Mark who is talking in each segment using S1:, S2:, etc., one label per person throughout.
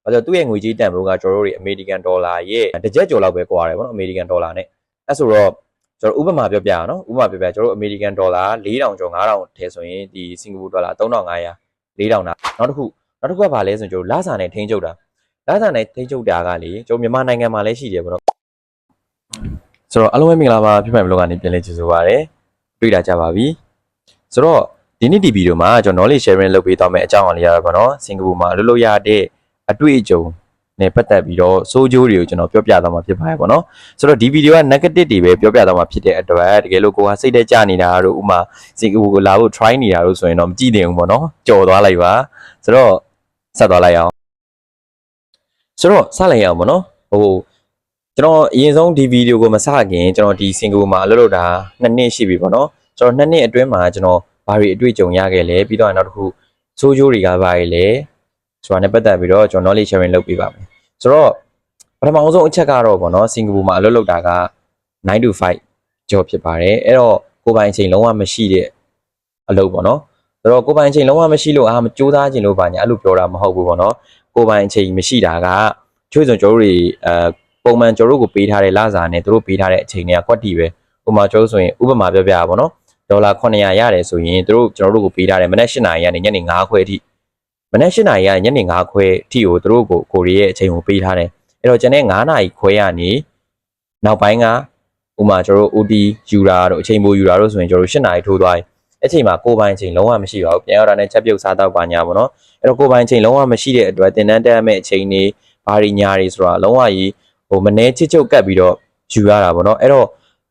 S1: ။ဘာလို့လဲသူ့ရဲ့ငွေကြေးတန်ဖိုးကကျွန်တော်တို့တွေအမေရိကန်ဒေါ်လာရဲ့တစ်ကြက်ကျော်လောက်ပဲကွာတယ်ပေါ့နော်အမေရိကန်ဒေါ်လာနဲ့။အဲဆိုတော့ကျွန်တော်ဥပမာပြောပြအောင်နော်ဥပမာပြောပြကျွန်တော်တို့အမေရိကန်ဒေါ်လာ4000ကျော်5000ထဲဆိုရင်ဒီစင်ကာပူဒေါ်လာ3500 4000တာနောက်တစ်ခုနောက်တစ်ခုကဘာလဲဆိုရင်ကျွန်တော်လစာနဲ့ထိန်းချုပ်တာလစာနဲ့ထိန်းချုပ်တာကလေကျွန်တော်မြန်မာနိုင်ငံမှာလည်းရှိတယ်ပေါ့နော်ဆိုတော့အားလုံးပဲမင်္ဂလာပါဖြစ်မှန်ဘလော့ကနေပြန်လည်ကြိုဆိုပါရစေတွေ့တာကြပါပြီဆိုတော့ဒီနေ့ဒီဗီဒီယိုမှာကျွန်တော် knowledge sharing လုပ်ပေးသွားမယ့်အကြောင်းအရာလေးရပါတော့စင်ကာပူမှာအလုပ်လုပ်ရတဲ့ အတွေ့အကြုံနဲ့ပတ်သက်ပြီးတော့စိုးကျိုးတွေကိုကျွန်တော်ပြောပြသွားမှာဖြစ်ပါတယ်ပေါ့နော်ဆိုတော့ဒီဗီဒီယိုက negative တွေပဲပြောပြသွားမှာဖြစ်တဲ့အတွက်တကယ်လို့ကိုကစိတ်ထဲကြနေတာတို့ဥမာစင်ကာပူကိုလာဖို့ try နေတာတို့ဆိုရင်တော့မကြည့်သင့်ဘူးပေါ့နော်ကြော်သွားလိုက်ပါဆိုတော့ဆက်သွားလိုက်အောင်ဆိုတော့စလိုက်အောင်ပေါ့နော်ဟိုကျွန်တော်အရင်ဆုံးဒီဗီဒီယိုကိုမစခင်ကျွန်တော်ဒီစင်ကာပူမှာအလုပ်လုပ်တာနှစ်နှစ်ရှိပြီပေါ့နော်ကျွန်တော်နှစ်နှစ်အတွင်းမှာကျွန်တော်ဘာတွေအတွေ့အကြုံရခဲ့လဲပြီးတော့နောက်တစ်ခုစိုးကျိုးတွေကဘာတွေလဲ ဆိုတာနဲ့ပတ်သက်ပြီးတော့ကျွန်တော် knowledge sharing လုပ်ပေးပါမယ်ဆိုတော့ပထမအောင်ဆုံးအချက်ကတော့ပေါ့နော်စင်ကာပူမှာအလုပ်လုပ်တာက9 to 5 job ဖြစ်ပါတယ်အဲ့တော့ကိုယ်ပိုင်အချိန်လုံးဝမရှိတဲ့အလုပ်ပေါ့နော်ဆိုတော့ကိုယ်ပိုင်အချိန်လုံးဝမရှိလို့အာမကြိုးစားခြင်းလို့ပါညာအဲ့လိုပြောတာမဟုတ်ဘူးပေါ့နော်ကိုယ်ပိုင်အချိန်မရှိတာကချို့ဆိုကျွန်တော်တို့တွေအဲပုံမှန်ကျွန်တော်တို့ကိုပေးထားတဲ့လစာနဲ့သူတို့ပေးထားတဲ့အချိန်တွေကကွက်တီပဲဥပမာကျွန်တော်တို့ဆိုရင်ဥပမာပြောပြတာပေါ့နော်ဒေါ်လာ900ရတယ်ဆိုရင်သူတို့ကျွန်တော်တို့ကိုပေးထားတယ်မနေ့8နာရီကနေညနေ9ခွဲအထိ မနေ့8နာရီကနေညနေ9ခွဲအထိကိုသူတို့ကိုကိုရီရဲ့အချိန်ကိုပေးထားတယ်အဲ့တော့ကျန်တဲ့9နာရီခွဲကနေနောက်ပိုင်းကဥပမာကျွန်တော်တို့ OT ယူတာတို့အချိန်ပိုယူတာတို့ဆိုရင်ကျွန်တော်တို့8နာရီထိုးသွားပြီအဲ့ချိန်မှာကိုယ်ပိုင်ချိန်လုံးဝမရှိပါဘူးပြန်ရောက်တာနဲ့ချက်ပြုတ်စားတော့ပါညာပေါ့နော်အဲ့တော့ကိုယ်ပိုင်ချိန်လုံးဝမရှိတဲ့အတွက်တင်တန်းတက်ရမယ့်အချိန်တွေဘာတွေညာတွေဆိုတာလုံးဝကြီးဟိုမနှဲချစ်ချုပ်ကပ်ပြီးတော့ယူရတာပေါ့နော်အဲ့တော့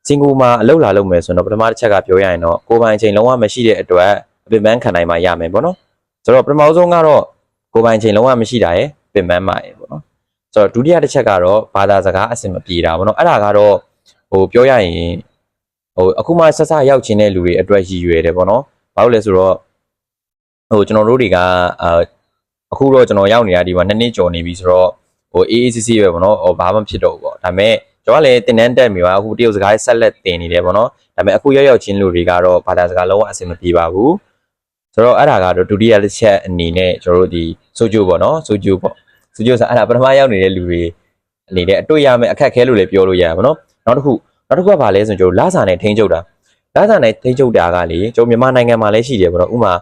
S1: စင်ကူမှာအလုပ်လာလုပ်မယ်ဆိုတော့ပထမတစ်ချက်ကပြောရရင်တော့ကိုယ်ပိုင်ချိန်လုံးဝမရှိတဲ့အတွက်အပင်ပန်းခံနိုင်မှရမယ်ပေါ့နော် ဆိုတော့ပထမဆုံးကတော့ကိုယ်ပိုင်ချိန်လုံးဝမရှိတာရယ်ပင်ပန်းမှရယ်ပေါ့နော်ဆိုတော့ဒုတိယတစ်ချက်ကတော့ဘာသာစကားအဆင်မပြေတာပေါ့နော်အဲ့ဒါကတော့ဟိုပြောရရင်ဟိုအခုမှဆက်ဆက်ရောက်ချင်းတဲ့လူတွေအတွက်ရည်ရွယ်တယ်ပေါ့နော်ဘာလို့လဲဆိုတော့ဟိုကျွန်တော်တို့တွေကအာအခုတော့ကျွန်တော်ရောက်နေတာဒီမှာနှစ်နှစ်ကျော်နေပြီဆိုတော့ဟို AACC ပဲပေါ့နော်ဟိုဘာမှဖြစ်တော့ဘူးပေါ့ဒါပေမဲ့ကျွန်တော်ကလည်းတင်တန်းတက်မိပါအခုတရုတ်စကားဆက်လက်တင်နေတယ်ပေါ့နော်ဒါပေမဲ့အခုရောက်ရောက်ချင်းလူတွေကတော့ဘာသာစကားလုံးဝအဆင်မပြေပါဘူး ဆိုတော့အဲ့ဒါကတော့ဒုတိယတစ်ချက်အနေနဲ့ကျွန်တော်တို့ဒီစိုးကျိုးပေါ့နော်စိုးကျိုးပေါ့စိုးကျိုးဆိုအဲ့ဒါပထမရောက်နေတဲ့လူတွေအနေနဲ့အတွေ့ရမယ့်အခက်အခဲလို့လည်းပြောလို့ရတယ်ပေါ့နော်နောက်တစ်ခုနောက်တစ်ခုကဘာလဲဆိုရင်ကျွန်တော်လာစာနဲ့ထိန်းချုပ်တာလာစာနဲ့ထိန်းချုပ်တာကလေကျွန်တော်မြန်မာနိုင်ငံမှာလည်းရှိတယ်ပေါ့နော်ဥမာ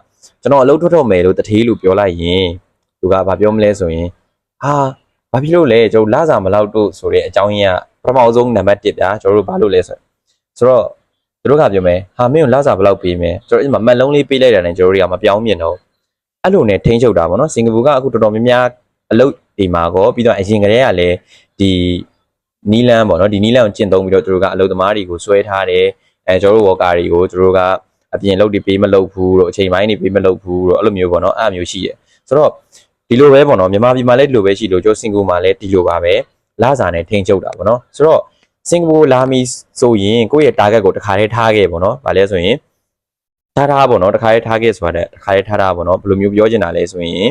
S1: ကျွန်တော်အလုပ်ထွက်တော့မယ်လို့တထေးလို့ပြောလိုက်ရင်သူကဘာပြောမလဲဆိုရင်ဟာဘာဖြစ်လို့လဲကျွန်တော်လာစာမလောက်တို့ဆိုတဲ့အကြောင်းရင်းကပထမဆုံးနံပါတ်1ဗျာကျွန်တော်တို့ဘာလို့လဲဆိုဆိုတော့သူ တို့ကပြောမယ်ဟာမင်းကိုလာစာဘယ်လောက်ပေးမယ်ကျွန်တော်ဒီမှာမက်လုံးလေးပေးလိုက်တာနဲ့ကျွန်တော်တို့ကမပြောင်းမြင်တော့အဲ့လိုနဲ့ထိန်းချုပ်တာပေါ့နော်စင်ကာပူကအခုတော်တော်များများအလုပ်ဒီမှာကောပြီးတော့အရင်ကတည်းကလည်းဒီနီလန်းပေါ့နော်ဒီနီလန်းကိုကျင့်သုံးပြီးတော့သူတို့ကအလုပ်သမားတွေကိုဆွဲထားတယ်အဲကျွန်တော်တို့ဝေါ်ကာတွေကိုသူတို့ကအပြင်လုပ်တွေပေးမလုပ်ဘူးတို့အချိန်ပိုင်းတွေပေးမလုပ်ဘူးတို့အဲ့လိုမျိုးပေါ့နော်အဲ့လိုမျိုးရှိတယ်ဆိုတော့ဒီလိုပဲပေါ့နော်မြန်မာပြည်မှာလည်းဒီလိုပဲရှိလို့ကျိုးစင်ကာပူမှာလည်းဒီလိုပါပဲလာစာနဲ့ထိန်းချုပ်တာပေါ့နော်ဆိုတော့ စင်ကာပူလာမီဆိုရင်ကိုယ့်ရဲ့ target ကိုတစ်ခါတည်းထားခဲ့ပေါ့နော်ဗာလဲဆိုရင်ထားထားပေါ့နော်တစ်ခါတည်းထားခဲ့ဆိုတာတဲ့တစ်ခါတည်းထားတာပေါ့နော်ဘယ်လိုမျိုးပြောချင်တာလဲဆိုရင်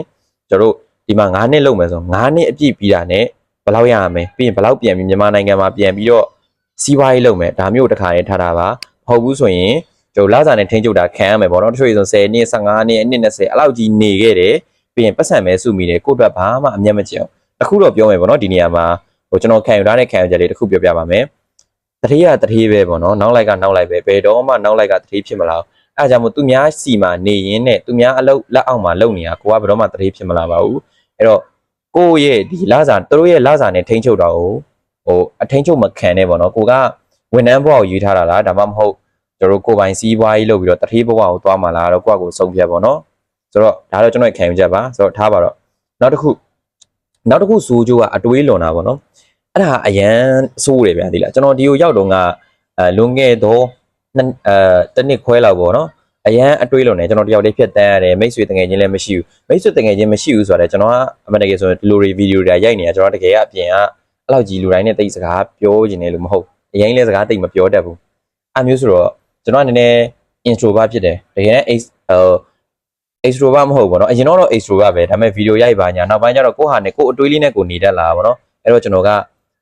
S1: ကျွန်တော်တို့ဒီမှာ9နှစ်လုပ်မယ်ဆို9နှစ်အပြည့်ပြီးတာနဲ့ဘယ်လောက်ရရမလဲပြီးရင်ဘယ်လောက်ပြန်ပြီးမြန်မာနိုင်ငံမှာပြန်ပြီးတော့စီးပွားရေးလုပ်မယ်ဒါမျိုးတစ်ခါတည်းထားတာပါမဟုတ်ဘူးဆိုရင်ကျွန်တော်လာစာနဲ့ထိန်းချုပ်တာခံရမယ်ပေါ့နော်တချို့ဆို10နှစ်15နှစ်အနှစ်20အဲ့လောက်ကြီးနေခဲ့တယ်ပြီးရင်ပတ်စံမဲစုမိတယ်ကိုယ့်အတွက်ဘာမှအမျက်မကျအောင်တခုတော့ပြောမယ်ပေါ့နော်ဒီနေရာမှာ ဟိုကျွန်တော်ခံယူထားတဲ့ခံယူချက်လေးတခုပြောပြပါမယ်တတိယတတိပဲပေါ့နော်နောက်လိုက်ကနောက်လိုက်ပဲဘယ်တော့မှနောက်လိုက်ကတတိဖြစ်မလားအဲဒါကြောင့်မို့သူများစီမှာနေရင်းနဲ့သူများအလုပ်လက်အောက်မှာလုပ်နေတာကိုကဘယ်တော့မှတတိဖြစ်မလာပါဘူးအဲ့တော့ကိုယ့်ရဲ့ဒီလာစာသူတို့ရဲ့လာစာနဲ့ထိန်းချုပ်တာကိုဟိုအထိန်းချုပ်မခံနဲ့ပေါ့နော်ကိုကဝန်ထမ်းဘဝကိုယူထားတာလားဒါမှမဟုတ်ကျွန်တော်တို့ကိုယ်ပိုင်စီးပွားရေးလုပ်ပြီးတော့တတိဘဝကိုသွားမှာလားတော့ကိုယ့်ကိုယ်ဆုံးဖြတ်ပေါ့နော်ဆိုတော့ဒါတော့ကျွန်တော်ခံယူချက်ပါဆိုတော့ထားပါတော့နောက်တစ်ခု နောက်တစ်ခုစိုးကျိုးကအတွေးလွန်တာပေါ့နော်အဲ့ဒါအရန်စိုးတယ်ဗျာဒီလားကျွန်တော်ဒီကိုရောက်တော့ကအဲလွန်ခဲ့တော့အဲတစ်နှစ်ခွဲလောက်ပေါ့နော်အရန်အတွေးလွန်တယ်ကျွန်တော်တယောက်တည်းဖြတ်တန်းရတယ်မိတ်ဆွေတငယ်ချင်းလည်းမရှိဘူးမိတ်ဆွေတငယ်ချင်းမရှိဘူးဆိုတော့ကျွန်တော်ကအမှန်တကယ်ဆိုရင်ဒီလိုတွေဗီဒီယိုတွေရိုက်နေတာကျွန်တော်တကယ်ကအပြင်ကအဲ့လောက်ကြီးလူတိုင်းနဲ့တိတ်စကားပြောနေတယ်လို့မဟုတ်အရင်လည်းစကားတိတ်မပြောတတ်ဘူးအမျိုးဆိုတော့ကျွန်တော်ကနည်းနည်း introvert ဖြစ်တယ်တကယ်နဲ့ ex ဟို extrovert မဟုတ်ဘူးပေါ့နော်အရင်တော့ extrovert ပဲဒါပေမဲ့ video ရိုက်ပါညာနောက်ပိုင်းကျတော့ကိုယ့်ဟာနဲ့ကိုယ့်အတွေးလေးနဲ့ကိုနေတတ်လာပေါ့နော်အဲ့တော့ကျွန်တော်က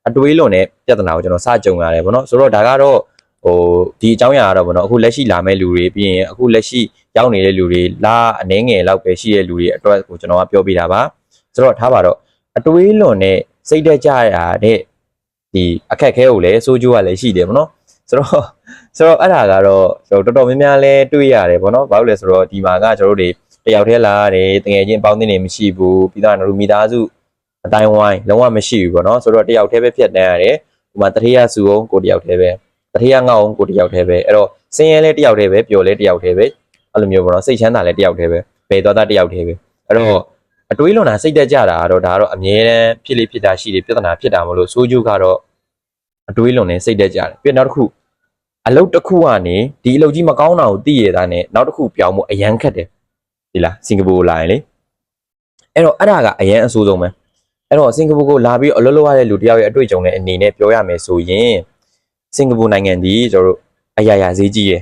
S1: အတွေးလွန်တဲ့ပြဿနာကိုကျွန်တော်စကြုံရတယ်ပေါ့နော်ဆိုတော့ဒါကတော့ဟိုဒီအကြောင်းအရာကတော့ဗောနော်အခုလက်ရှိလာမဲ့လူတွေပြီးရင်အခုလက်ရှိရောက်နေတဲ့လူတွေလာအနေငယ်လောက်ပဲရှိတဲ့လူတွေအတွက်ကိုကျွန်တော်ကပြောပြတာပါဆိုတော့ထားပါတော့အတွေးလွန်တဲ့စိတ်တက်ကြရတဲ့ဒီအခက်အခဲကိုလည်းစိုးကျိုးကလည်းရှိတယ်ဗောနော်ဆိုတော့ဆိုတော့အဲ့ဒါကတော့ကျွန်တော်တော်တော်များများလဲတွေးရတယ်ဗောနော်ဘာလို့လဲဆိုတော့ဒီမှာကကျွန်တော်တို့တွေ တယောက်တည်းလာရတယ်တကယ်ချင်းပေါင်းသင်းနေမရှိဘူးပြီးတော့တို့မိသားစုအတိုင်းဝိုင်းလုံးဝမရှိဘူးဗောနော်ဆိုတော့တယောက်တည်းပဲဖြတ်တန်းရတယ်ဒီမှာတတိယစုအောင်ကိုတယောက်တည်းပဲတတိယငေါအောင်ကိုတယောက်တည်းပဲအဲ့တော့စင်းရဲလဲတယောက်တည်းပဲပျော်လဲတယောက်တည်းပဲအဲ့လိုမျိုးဗောနော်စိတ်ချမ်းသာလဲတယောက်တည်းပဲဘယ်သွားတာတယောက်တည်းပဲအဲ့တော့အတွေးလွန်တာစိတ်တက်ကြတာကတော့ဒါကတော့အမြဲတမ်းဖြစ်လိဖြစ်တာရှိတယ်ပြဿနာဖြစ်တာမလို့စိုးကျိုးကတော့အတွေးလွန်နေစိတ်တက်ကြတယ်ပြီးတော့နောက်တစ်ခုအလုပ်တစ်ခုကနေဒီအလုပ်ကြီးမကောင်းတာကိုသိရတာနဲ့နောက်တစ်ခုပြောင်းဖို့အရန်ခက်တယ် ဒီလားစင်ကာပူလာရင်လေအဲ့တော့အဲ့ဒါကအရန်အဆိုးဆုံးပဲအဲ့တော့စင်ကာပူကိုလာပြီးအလုပ်လုပ်ရတဲ့လူတစ်ယောက်ရဲ့အတွေ့အကြုံနဲ့အနေနဲ့ပြောရမယ်ဆိုရင်စင်ကာပူနိုင်ငံဒီကျွန်တော်တို့အရာရာဈေးကြီးရယ်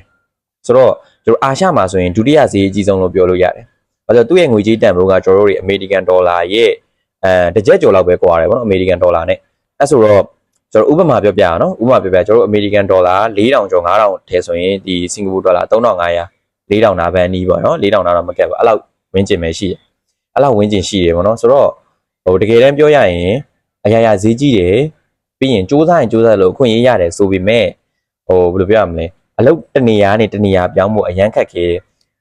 S1: ဆိုတော့ကျွန်တော်အာရှမှာဆိုရင်ဒုတိယဈေးအကြီးဆုံးလို့ပြောလို့ရတယ်ဘာလို့လဲသူ့ရဲ့ငွေကြေးတန်ဖိုးကကျွန်တော်တို့တွေအမေရိကန်ဒေါ်လာရဲ့အဲတစ်ကြက်ကျော်လောက်ပဲကွာတယ်ဗောနော်အမေရိကန်ဒေါ်လာနဲ့အဲဆိုတော့ကျွန်တော်ဥပမာပြောပြရအောင်နော်ဥပမာပြောပြကျွန်တော်တို့အမေရိကန်ဒေါ်လာ4000ကျော်5000ထဲဆိုရင်ဒီစင်ကာပူဒေါ်လာ3500 4000နာဘန်နီးပေါ့နော်4000နာတော့မကက်ဘူးအဲ့လောက်ဝင်းကျင်ပဲရှိတယ်အဲ့လောက်ဝင်းကျင်ရှိတယ်ဗောနော်ဆိုတော့ဟိုတကယ်တမ်းပြောရရင်အရာရာဈေးကြီးတယ်ပြီးရင်စူးစမ်းရင်စူးစမ်းလို့အခွင့်အရေးရတယ်ဆိုပေမဲ့ဟိုဘယ်လိုပြောရမလဲအလုပ်တနေရာနဲ့တနေရာပြောင်းဖို့အရန်ခက်ခဲတယ်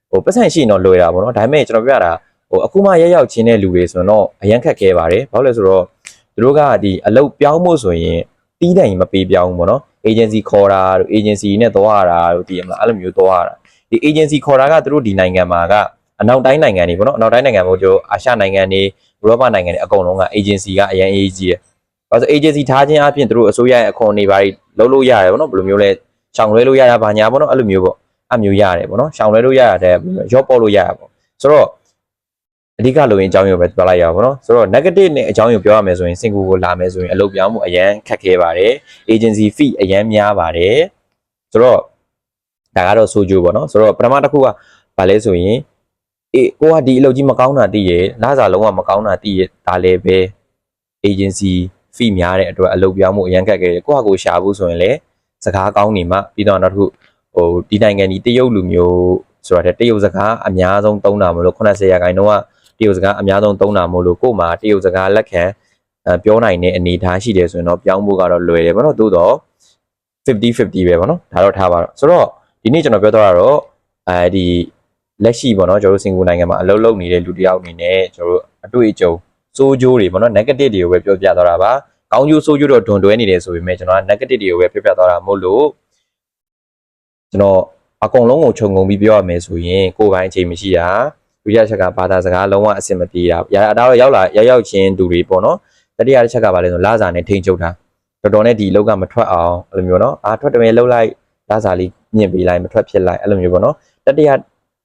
S1: ဟိုပတ်စံရှိရင်တော့လွယ်တာပေါ့နော်ဒါပေမဲ့ကျွန်တော်ပြောရတာဟိုအခုမှရက်ရောက်ချင်းတဲ့လူတွေဆိုတော့အရန်ခက်ခဲပါတယ်ဘာလို့လဲဆိုတော့သူတို့ကဒီအလုပ်ပြောင်းဖို့ဆိုရင်တီးတိုင်မပေးပြောင်းဘူးပေါ့နော် agency ခေါ်တာတို့ agency နဲ့သွားရတာတို့ဒီအမလားအဲ့လိုမျိုးသွားရတာ ဒီ agency ခေါ်တာကသူတို့ဒီနိုင်ငံမှာကအနောက်တိုင်းနိုင်ငံတွေပေါ့နော်အနောက်တိုင်းနိုင်ငံမျိုးတို့အာရှနိုင်ငံတွေဥရောပနိုင်ငံတွေအကုန်လုံးက agency ကအရန် AG ကြီးတယ်ဘာလို့ agency ထားခြင်းအပြင်သူတို့အစိုးရရဲ့အခွန်တွေဘာတွေလုပ်လို့ရတယ်ပေါ့နော်ဘယ်လိုမျိုးလဲချောင်လွဲလို့ရတာဘာညာပေါ့နော်အဲ့လိုမျိုးပေါ့အမျိုးရတယ်ပေါ့နော်ရှောင်လွဲလို့ရရတဲ့ရော့ပေါ်လို့ရရပေါ့ဆိုတော့အဓိကလိုရင်းအကြောင်းရုံပဲပြောလိုက်ရအောင်ပေါ့နော်ဆိုတော့ negative နဲ့အကြောင်းရုံပြောရမယ်ဆိုရင်စင်ကူကိုလာမယ်ဆိုရင်အလုပ်ပြောင်းမှုအရန်ခက်ခဲပါတယ် agency fee အရန်များပါတယ်ဆိုတော့ ဒါကတော့ဆိုကြပေါ့နော်ဆိုတော့ပထမတစ်ခုကဘာလဲဆိုရင်အေးကိုကဒီအလုပ်ကြီးမကောင်းတာသိရလစာလုံးဝမကောင်းတာသိရဒါလည်းပဲ agency fee များတဲ့အတွက်အလုပ်ပြောင်းမှုအရန်ခက်ခဲတယ်ကိုကကိုရှာဖို့ဆိုရင်လည်းစကားကောင်းနေမှပြီးတော့နောက်တစ်ခုဟိုဒီနိုင်ငံဒီတရုတ်လူမျိုးဆိုတာတဲ့တရုတ်စကားအများဆုံးသုံးတာမလို့80ရာခိုင်နှုန်းကတရုတ်စကားအများဆုံးသုံးတာမလို့ကို့မှာတရုတ်စကားလက်ခံအဲပြောနိုင်တဲ့အနေအထားရှိတယ်ဆိုရင်တော့ပြောင်းဖို့ကတော့လွယ်တယ်ဗောနော်သို့တော့50 50ပဲဗောနော်ဒါတော့ထားပါတော့ဆိုတော့ ဒီနေ့ကျွန်တော်ပြောတော့တာတော့အဲဒီလက်ရှိဗောနော်ကျွန်တော်တို့စင်ကာပူနိုင်ငံမှာအလုပ်လုပ်နေတဲ့လူတစ်ယောက်အနေနဲ့ကျွန်တော်တို့အတွေ့အကြုံစိုးကျိုးတွေဗောနော် negative တွေကိုပဲပြောပြသွားတာပါကောင်းကျိုးစိုးကျိုးတော့ဒွန်တွဲနေတယ်ဆိုပေမဲ့ကျွန်တော်က negative တွေကိုပဲပြောပြသွားတာမို့လို့ကျွန်တော်အကုန်လုံးကိုခြုံငုံပြီးပြောရမယ်ဆိုရင်ကိုယ်ပိုင်အချိန်မရှိတာဒုတိယချက်ကဘာသာစကားလုံးဝအဆင်မပြေတာရာဒါတော့ရောက်လာရောက်ရောက်ချင်းတူတွေပေါ့နော်တတိယတစ်ချက်ကဘာလဲဆိုလာစာနဲ့ထိန်ချုပ်တာတော်တော်နဲ့ဒီလောက်ကမထွက်အောင်အဲ့လိုမျိုးနော်အာထွက်တယ်ပဲလှုပ်လိုက်လာစာလေး မြင့်ပေးလိုက်မထွက်ဖြစ်လိုက်အဲ့လိုမျိုးပေါ့နော်တတိယ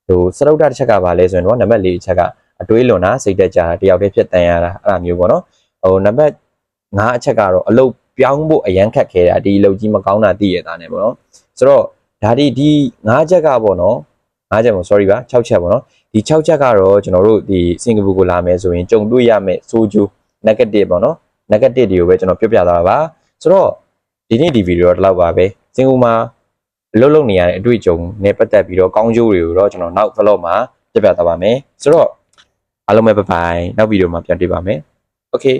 S1: ဟိုစရုပ်တတစ်ချက်ကဘာလဲဆိုရင်တော့နံပါတ်၄အချက်ကအတွေးလွန်တာစိတ်တက်ကြတာတယောက်တည်းဖြစ်တန်ရတာအဲ့လိုမျိုးပေါ့နော်ဟိုနံပါတ်၅အချက်ကတော့အလုပ်ပြောင်းဖို့အရန်ခက်ခဲတာဒီအလုပ်ကြီးမကောင်းတာသိရတာ ਨੇ ပေါ့နော်ဆိုတော့ဒါဒီဒီ၅ချက်ကပေါ့နော်၅ချက်ပေါ့ sorry ပါ6ချက်ပေါ့နော်ဒီ6ချက်ကတော့ကျွန်တော်တို့ဒီစင်ကာပူကိုလာမယ်ဆိုရင်ကြုံတွေ့ရမယ့်ဆိုးကျိုး negative ပေါ့နော် negative တွေကိုပဲကျွန်တော်ပြောပြသွားတာပါဆိုတော့ဒီနေ့ဒီဗီဒီယိုတော့ဒီလောက်ပါပဲစင်ကာပူမှာ အလုပ်လုပ်နေရတဲ့အတွေ့အကြုံနဲ့ပတ်သက်ပြီးတော့ကောင်းကျိုးတွေကိုတော့ကျွန်တော်နောက် vlog မှာပြပြသွားပါမယ်ဆိုတော့အားလုံးပဲ bye bye နောက်ဗီဒီယိုမှာပြန်တွေ့ပါမယ် okay